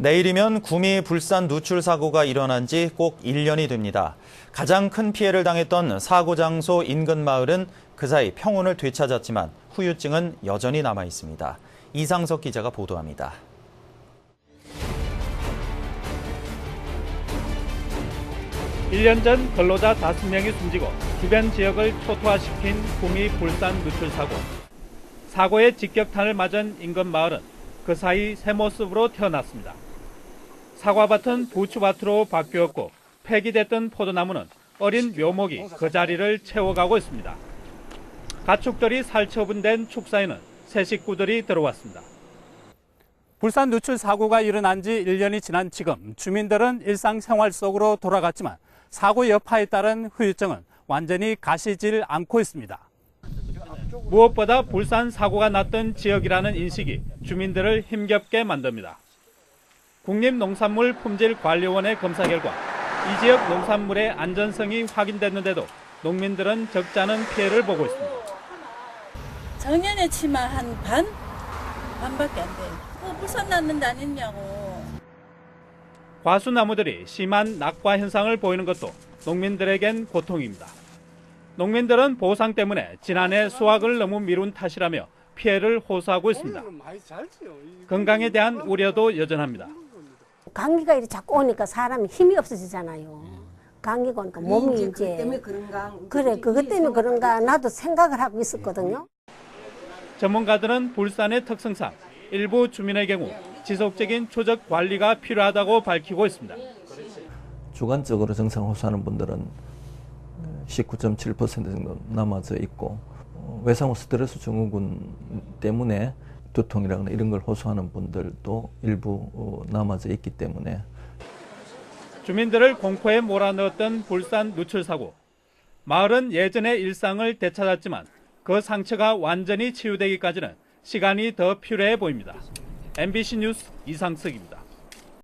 내일이면 구미 불산 누출 사고가 일어난 지 꼭 1년이 됩니다. 가장 큰 피해를 당했던 사고 장소 인근 마을은 그 사이 평온을 되찾았지만 후유증은 여전히 남아 있습니다. 이상석 기자가 보도합니다. 일 년 전 근로자 5명이 숨지고 주변 지역을 초토화시킨 구미 불산 누출 사고. 사고의 직격탄을 맞은 인근 마을은 그 사이 새 모습으로 태어났습니다. 사과밭은 부추밭으로 바뀌었고 폐기됐던 포도나무는 어린 묘목이 그 자리를 채워가고 있습니다. 가축들이 살처분된 축사에는 새 식구들이 들어왔습니다. 불산 누출 사고가 일어난 지 1년이 지난 지금 주민들은 일상생활 속으로 돌아갔지만 사고 여파에 따른 후유증은 완전히 가시질 않고 있습니다. 무엇보다 불산 사고가 났던 지역이라는 인식이 주민들을 힘겹게 만듭니다. 국립농산물 품질관리원의 검사 결과 이 지역 농산물의 안전성이 확인됐는데도 농민들은 적지 않은 피해를 보고 있습니다. 작년에 치마 한 반? 반밖에 안 돼. 어, 불산 났는데 안 했냐고. 과수나무들이 심한 낙과 현상을 보이는 것도 농민들에겐 고통입니다. 농민들은 보상 때문에 지난해 수확을 너무 미룬 탓이라며 피해를 호소하고 있습니다. 건강에 대한 우려도 여전합니다. 감기가 이렇게 자꾸 오니까 사람이 힘이 없어지잖아요. 감기가 오니까 몸이 이제 이제 그것 때문에 그런가 그래 그것 때문에 그런가 나도 생각을 하고 있었거든요. 전문가들은 불산의 특성상 일부 주민의 경우 지속적인 초적 관리가 필요하다고 밝히고 있습니다. 주관적으로 증상 호소하는 분들은 19.7% 정도 남아져 있고 어, 외상후 스트레스 증후군 때문에 두통이라거나 이런 걸 호소하는 분들도 일부 어, 남아져 있기 때문에 주민들을 공포에 몰아넣었던 불산 누출 사고. 마을은 예전의 일상을 되찾았지만 그 상처가 완전히 치유되기까지는 시간이 더 필요해 보입니다. MBC 뉴스 이상석입니다.